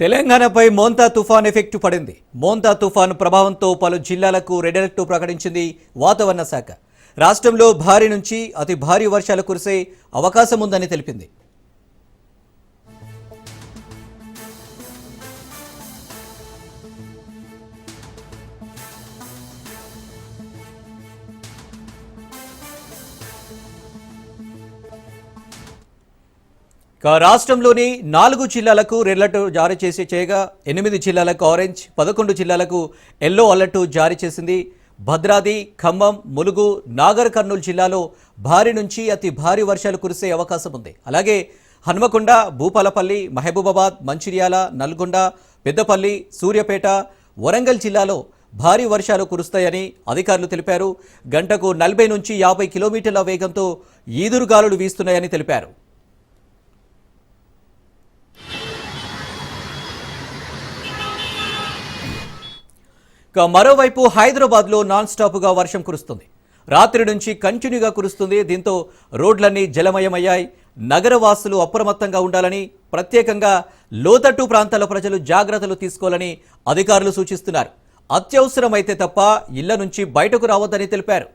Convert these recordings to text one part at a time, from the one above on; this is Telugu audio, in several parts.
తెలంగాణపై మోంతా తుఫాన్ ఎఫెక్ట్ పడింది. మోంతా తుఫాన్ ప్రభావంతో పలు జిల్లాలకు రెడ్ అలర్ట్ ప్రకటించింది వాతావరణ శాఖ. రాష్ట్రంలో భారీ నుంచి అతి భారీ వర్షాలు కురిసే అవకాశం ఉందని తెలిపింది. రాష్ట్రంలోని నాలుగు జిల్లాలకు రెడ్ అలర్ట్ జారీ చేసి చేయగా ఎనిమిది జిల్లాలకు ఆరెంజ్ పదకొండు జిల్లాలకు ఎల్లో అలర్ట్ జారీ చేసింది. భద్రాది ఖమ్మం ములుగు నాగర్ కర్నూలు జిల్లాలో భారీ నుంచి అతి భారీ వర్షాలు కురిసే అవకాశం ఉంది. అలాగే హన్మకొండ భూపాలపల్లి మహబూబాబాద్ మంచిర్యాల నల్గొండ పెద్దపల్లి సూర్యాపేట వరంగల్ జిల్లాలో భారీ వర్షాలు కురుస్తాయని అధికారులు తెలిపారు. గంటకు నలభై నుంచి యాభై కిలోమీటర్ల వేగంతో ఈదురుగాలులు వీస్తున్నాయని తెలిపారు. ఇక మరోవైపు హైదరాబాద్లో నాన్ స్టాప్గా వర్షం కురుస్తుంది. రాత్రి నుంచి కంటిన్యూగా కురుస్తుంది. దీంతో రోడ్లన్నీ జలమయమయ్యాయి. నగరవాసులు అప్రమత్తంగా ఉండాలని ప్రత్యేకంగా లోతట్టు ప్రాంతాల ప్రజలు జాగ్రత్తలు తీసుకోవాలని అధికారులు సూచిస్తున్నారు. అత్యవసరమైతే తప్ప ఇళ్ళ నుంచి బయటకు రావద్దని తెలిపారు.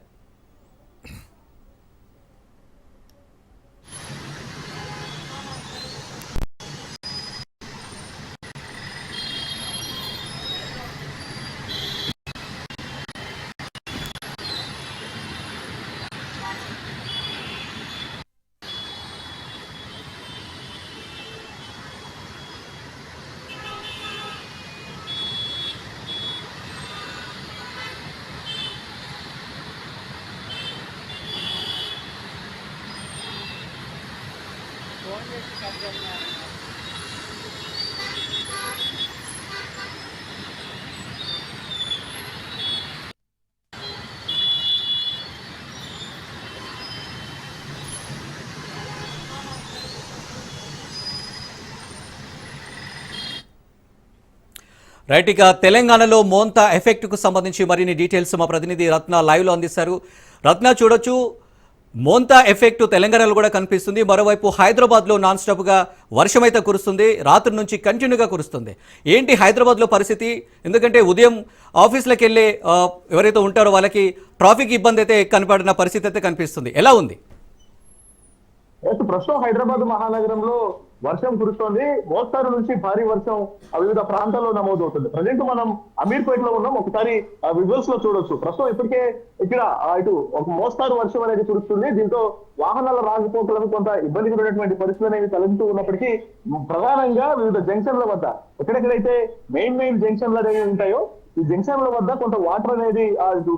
రైట్ ఇక తెలంగాణలో మోంతా ఎఫెక్ట్కు సంబంధించి మరిన్ని డీటెయిల్స్ మా ప్రతినిధి రత్న లైవ్లో అందిస్తారు. రత్న చూడొచ్చు. మోంతా ఎఫెక్ట్ తెలంగాణలో కూడా కనిపిస్తుంది. మరోవైపు హైదరాబాద్లో నాన్ స్టాప్గా వర్షం అయితే కురుస్తుంది. రాత్రి నుంచి కంటిన్యూగా కురుస్తుంది. ఏంటి హైదరాబాద్లో పరిస్థితి? ఎందుకంటే ఉదయం ఆఫీసులకు వెళ్ళే ఎవరైతే ఉంటారో వాళ్ళకి ట్రాఫిక్ ఇబ్బంది అయితే కనపడిన పరిస్థితి అయితే కనిపిస్తుంది. ఎలా ఉంది? ప్రస్తుతం హైదరాబాద్ మహానగరంలో వర్షం కురుస్తోంది. మోస్తారు నుంచి భారీ వర్షం వివిధ ప్రాంతాల్లో నమోదవుతుంది. ప్రజెంట్ మనం అమీర్పేట్లో ఉన్నాం. ఒకసారి విజువల్స్లో చూడొచ్చు. ప్రస్తుతం ఇప్పటికే ఇక్కడ ఇటు ఒక మోస్తారు వర్షం అనేది కురుస్తుంది. దీంతో వాహనాల రాకపోకలకు కొంత ఇబ్బందికరమైనటువంటి పరిస్థితులు అనేవి తలెత్తుతూ ఉన్నప్పటికీ ప్రధానంగా వివిధ జంక్షన్ల వద్ద ఎక్కడెక్కడైతే మెయిన్ మెయిన్ జంక్షన్లు అనేవి ఉంటాయో ఈ జంక్షన్ల వద్ద కొంత వాటర్ అనేది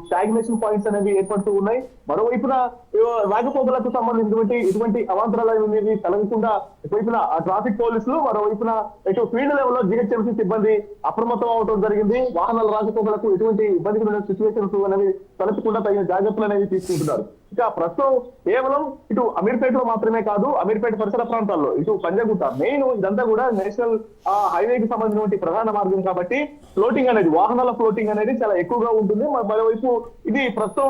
స్టాగ్నేషన్ పాయింట్స్ అనేవి ఏర్పడుతూ ఉన్నాయి. మరోవైపున ఆ, రాకపోకలకు సంబంధించినటువంటి ఇటువంటి అవాంతరాలు అనేవి కలగకుండా ఇటువైపున ఆ ట్రాఫిక్ పోలీసులు మరోవైపున ఇటు ఫీల్డ్ లెవెల్లో జిహెచ్ఎంసీ సిబ్బంది అప్రమత్తం అవడం జరిగింది. వాహనాల రాకపోకలకు ఎటువంటి ఇబ్బందికరమైన సిచ్యువేషన్స్ అనేవి తలెత్తకుండా తగిన జాగ్రత్తలు అనేవి తీసుకుంటున్నారు. ఇక ప్రస్తుతం కేవలం ఇటు అమీర్పేటలో మాత్రమే కాదు అమీర్పేట పరిసర ప్రాంతాల్లో ఇటు పంజగుట్ట మెయిన్ ఇదంతా కూడా నేషనల్ హైవేకి సంబంధించినటువంటి ప్రధాన మార్గం కాబట్టి ఫ్లోటింగ్ అనేది వాహనాల ఫ్లోటింగ్ అనేది చాలా ఎక్కువగా ఉంటుంది. మరోవైపు ఇది ప్రస్తుతం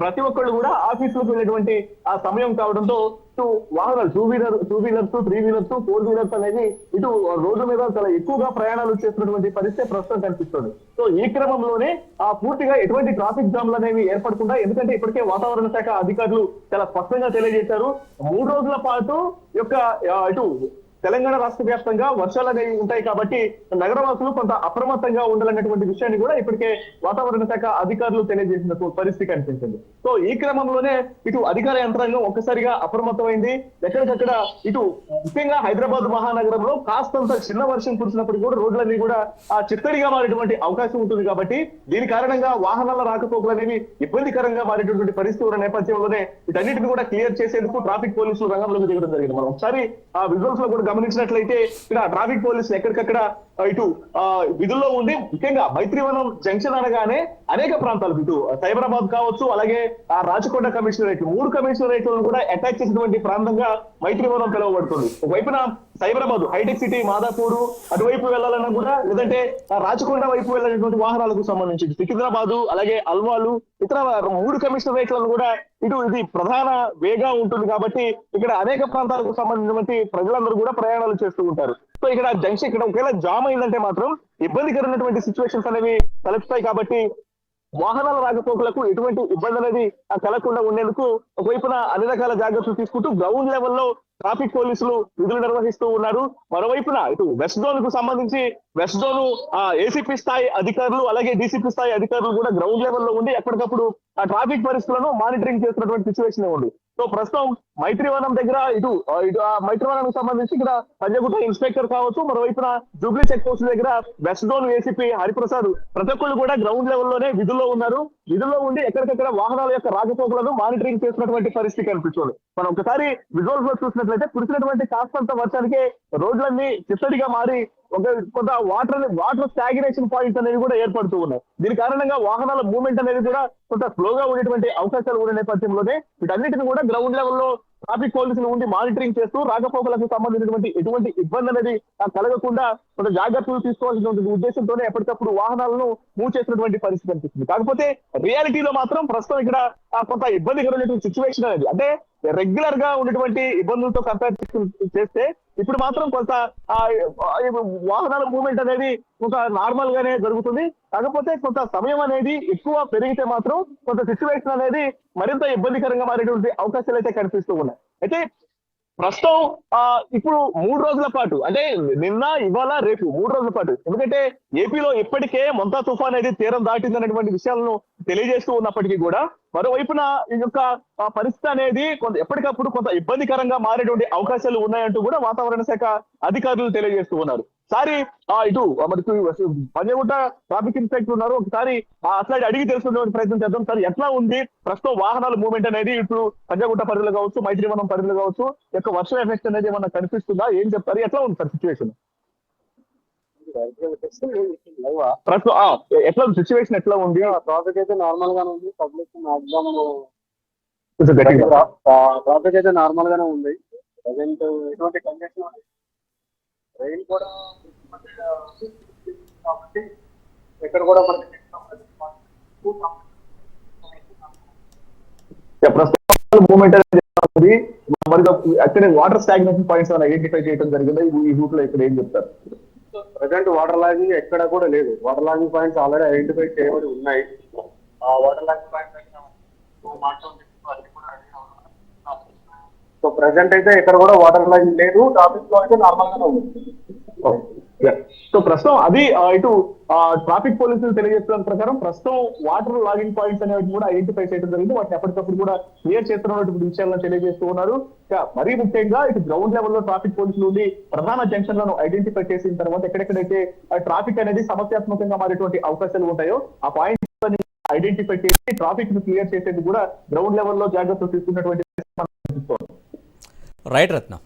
ప్రతి ఒక్కళ్ళు కూడా ఆఫీసులకు వెళ్ళేటువంటి ఆ సమయం కావడంతో ఇటు వాహనాలు two wheeler two wheelers three wheelers four wheelers అనేది ఇటు రోడ్ల మీద చాలా ఎక్కువగా ప్రయాణాలు చేస్తున్నటువంటి పరిస్థితి ప్రస్తుతం కనిపిస్తుంది. సో ఈ క్రమంలోనే ఆ పూర్తిగా ఎటువంటి ట్రాఫిక్ జామ్లు అనేవి ఏర్పడకుండా ఎందుకంటే ఇప్పటికే వాతావరణ శాఖ అధికారులు చాలా స్పష్టంగా తెలియజేశారు. మూడు రోజుల పాటు యొక్క ఇటు తెలంగాణ రాష్ట్ర వ్యాప్తంగా వర్షాలు అనేవి ఉంటాయి కాబట్టి నగరవాసులు కొంత అప్రమత్తంగా ఉండాలన్నటువంటి విషయాన్ని కూడా ఇప్పటికే వాతావరణ శాఖ అధికారులు తెలియజేసిన పరిస్థితి కనిపించింది. సో ఈ క్రమంలోనే ఇటు అధికార యంత్రాంగం ఒక్కసారిగా అప్రమత్తమైంది. ఎక్కడికక్కడ ఇటు ముఖ్యంగా హైదరాబాద్ మహానగరంలో కాస్తంత చిన్న వర్షం కురిసినప్పుడు కూడా రోడ్లన్నీ కూడా ఆ చిత్తడిగా మారేటువంటి అవకాశం ఉంటుంది కాబట్టి దీని కారణంగా వాహనాల రాకపోకలు అనేవి ఇబ్బందికరంగా మారేటటువంటి పరిస్థితి ఉన్న నేపథ్యంలోనే వీటన్నిటిని కూడా క్లియర్ చేసేందుకు ట్రాఫిక్ పోలీసులు రంగంలోకి దిగడం జరిగింది. మనం ఒకసారి ఆ విజువల్స్లో కూడా గమనించినట్లయితే ఇక్కడ ట్రాఫిక్ పోలీసులు ఎక్కడికక్కడ ఇటు విధుల్లో ఉండి ముఖ్యంగా మైత్రివనం జంక్షన్ అనగానే అనేక ప్రాంతాలు ఇటు సైబరాబాద్ కావచ్చు అలాగే ఆ రాచకొండ కమిషనరేట్ మూడు కమిషనరేట్లను కూడా అటాక్ చేసినటువంటి ప్రాంతంగా మైత్రివనం పిలువబడుతుంది. ఒకవైపున సైబరాబాద్ హైటెక్ సిటీ మాదాపూర్ అటువైపు వెళ్ళాలన్నా కూడా లేదంటే రాచకొండ వైపు వెళ్ళినటువంటి వాహనాలకు సంబంధించి సికింద్రాబాద్ అలాగే అల్వాలు ఇతర మూడు కమిషనరేట్లను కూడా ఇటు ఇది ప్రధాన వేగా ఉంటుంది కాబట్టి ఇక్కడ అనేక ప్రాంతాలకు సంబంధించినటువంటి ప్రజలందరూ కూడా ప్రయాణాలు చేస్తూ ఉంటారు. సో ఇక్కడ జంక్షన్ ఇక్కడ ఒకవేళ జామ్ అయిందంటే మాత్రం ఇబ్బందికరమైనటువంటి సిచ్యువేషన్స్ అనేవి తలెత్తుతాయి కాబట్టి వాహనాల రాకపోకలకు ఎటువంటి ఇబ్బంది అనేది ఆ కలగకుండా ఉండేందుకు ఒకవైపున అన్ని రకాల జాగ్రత్తలు తీసుకుంటూ గ్రౌండ్ లెవెల్లో ట్రాఫిక్ పోలీసులు విధులు నిర్వహిస్తూ ఉన్నారు. మరోవైపున ఇటు వెస్ట్ జోన్కు సంబంధించి వెస్ట్ జోన్ ఆ ఏసీపీ స్థాయి అధికారులు అలాగే డీసీపీ స్థాయి అధికారులు కూడా గ్రౌండ్ లెవెల్లో ఉండి ఎప్పటికప్పుడు ఆ ట్రాఫిక్ పరిస్థితులను మానిటరింగ్ చేస్తున్నటువంటి సిచ్యువేషన్ ఉంది. సో ప్రస్తుతం మైత్రివనం దగ్గర ఇటు ఆ, ఇటు ఆ మైత్రివనం సంబంధించి ఇక్కడ పంజగుట్ట ఇన్స్పెక్టర్ కావచ్చు మరోవైపున జూబ్లీ చెక్ పోస్ట్ దగ్గర వెస్ట్ జోన్ ఏసీపీ హరిప్రసాద్ ప్రతి ఒక్కళ్ళు కూడా గ్రౌండ్ లెవెల్లోనే విధుల్లో ఉన్నారు. విధుల్లో ఉండి ఎక్కడికక్కడ వాహనాల యొక్క రాకపోకలను మానిటరింగ్ చేస్తున్నటువంటి పరిస్థితి కనిపిస్తుంది. మనం ఒకసారి విజువల్స్లో చూసినట్లయితే కురిసినటువంటి కాస్తంత వర్షానికి రోడ్లన్నీ చిత్తడిగా మారి ఒక కొంత వాటర్ వాటర్ స్టాగ్నేషన్ పాయింట్స్ అనేవి కూడా ఏర్పడుతూ ఉన్నాయి. దీని కారణంగా వాహనాల మూవ్మెంట్ అనేది కూడా కొంత స్లోగా ఉండేటువంటి అవకాశాలు ఉన్న నేపథ్యంలోనే వీటన్నిటిని కూడా గ్రౌండ్ లెవెల్లో ట్రాఫిక్ పోలీసులు ఉండి మానిటరింగ్ చేస్తూ రాకపోకలకు సంబంధించినటువంటి ఎటువంటి ఇబ్బంది అనేది కలగకుండా కొంత జాగ్రత్తలు తీసుకోవాల్సినటువంటి ఉద్దేశంతోనే ఎప్పటికప్పుడు వాహనాలను మూవ్ చేసినటువంటి పరిస్థితి కనిపిస్తుంది కాకపోతే రియాలిటీలో మాత్రం ప్రస్తుతం ఇక్కడ కొంత ఇబ్బందికరమైనటువంటి సిచ్యువేషన్ అనేది అంటే రెగ్యులర్గా ఉన్నటువంటి ఇబ్బందులతో కంపేర్ చేస్తే ఇప్పుడు మాత్రం కొంత వాహనాల మూవ్మెంట్ అనేది కొంత నార్మల్ గానే జరుగుతుంది. కాకపోతే కొంత సమయం అనేది ఎక్కువ పెరిగితే మాత్రం కొంత సిచ్యువేషన్ అనేది మరింత ఇబ్బందికరంగా మారేటువంటి అవకాశాలు అయితే కనిపిస్తూ ఉన్నాయి. అయితే ప్రస్తుతం ఆ ఇప్పుడు మూడు రోజుల పాటు అంటే నిన్న ఇవాళ రేపు మూడు రోజుల పాటు ఎందుకంటే ఏపీలో ఇప్పటికే మొంతా తుఫాన్ అనేది తీరం దాటింది అనేటువంటి విషయాలను తెలియజేస్తూ ఉన్నప్పటికీ కూడా మరోవైపున ఈ యొక్క పరిస్థితి అనేది కొంత ఎప్పటికప్పుడు కొంత ఇబ్బందికరంగా మారేటువంటి అవకాశాలు ఉన్నాయంటూ కూడా వాతావరణ శాఖ అధికారులు తెలియజేస్తూ ఉన్నారు. సారి ఆ ఇటు మరి పంజగుట్ట ట్రాఫిక్ ఇన్స్పెక్టర్ ఉన్నారు. ఒకసారి అట్లాంటి అట్లా అడిగి తెలుసుకునే ప్రయత్నం చేద్దాం. సార్ ఎట్లా ఉంది? ప్రస్తుతం వాహనాల మూవ్మెంట్ అనేది ఇప్పుడు పంజగుట్ట పరిధిలో కావచ్చు మైత్రివనం పరిధిలో కావచ్చు యొక్క వర్షం ఎఫెక్ట్ అనేది ఏమన్నా కనిపిస్తుందా? ఏం చెప్తారు? ఎట్లా ఉంది సార్ సిచ్యువేషన్? ఎట్లా ఉంది? సిచ్యువేషన్ ఎట్లా ఉంది? ట్రాఫిక్ అయితే నార్మల్ గానే ఉంది. పబ్లిక్ మాక్సిమం ట్రాఫిక్ అయితే నార్మల్ గానే ఉంది. ప్రజెంట్ ఎటువంటి కండిషన్ రైన్ కూడా కాబట్టి ఎక్కడ కూడా మనకి అనేది మరి వాటర్ స్టాగ్నేషన్ పాయింట్స్ ఐడెంటిఫై చేయడం జరిగింది? ఈ రూట్లో ఇక్కడ ఏం చెప్తారు? ప్రజెంట్ వాటర్ లాగింగ్ ఎక్కడ కూడా లేదు. Water logging points already identify చేయబడి ఉన్నాయి. ఆ water logging points so present అయితే ఎక్కడ కూడా వాటర్ లాగింగ్ లేదు. ట్రాఫిక్లో అయితే నార్మల్ గానే ఉంది. సో ప్రస్తుతం అది ఇటు ట్రాఫిక్ పోలీసులు తెలియజేస్తున్న ప్రకారం ప్రస్తుతం వాటర్ లాగింగ్ పాయింట్స్ అనేవి కూడా ఐడెంటిఫై చేయడం జరిగింది. వాటిని ఎప్పటికప్పుడు కూడా క్లియర్ చేస్తున్నటువంటి విషయాలను తెలియజేస్తూ ఉన్నారు. మరీ ముఖ్యంగా ఇటు గ్రౌండ్ లెవెల్లో ట్రాఫిక్ పోలీసులు ఉండి ప్రధాన జంక్షన్లను ఐడెంటిఫై చేసిన తర్వాత ఎక్కడెక్కడైతే ట్రాఫిక్ అనేది సమస్యాత్మకంగా మారేటువంటి అవకాశాలు ఉంటాయో ఆ పాయింట్ ఐడెంటిఫై చేసి ట్రాఫిక్ను క్లియర్ చేసేది కూడా గ్రౌండ్ లెవెల్లో జాగ్రత్తలు తీసుకున్నటువంటి రైట్ రత్న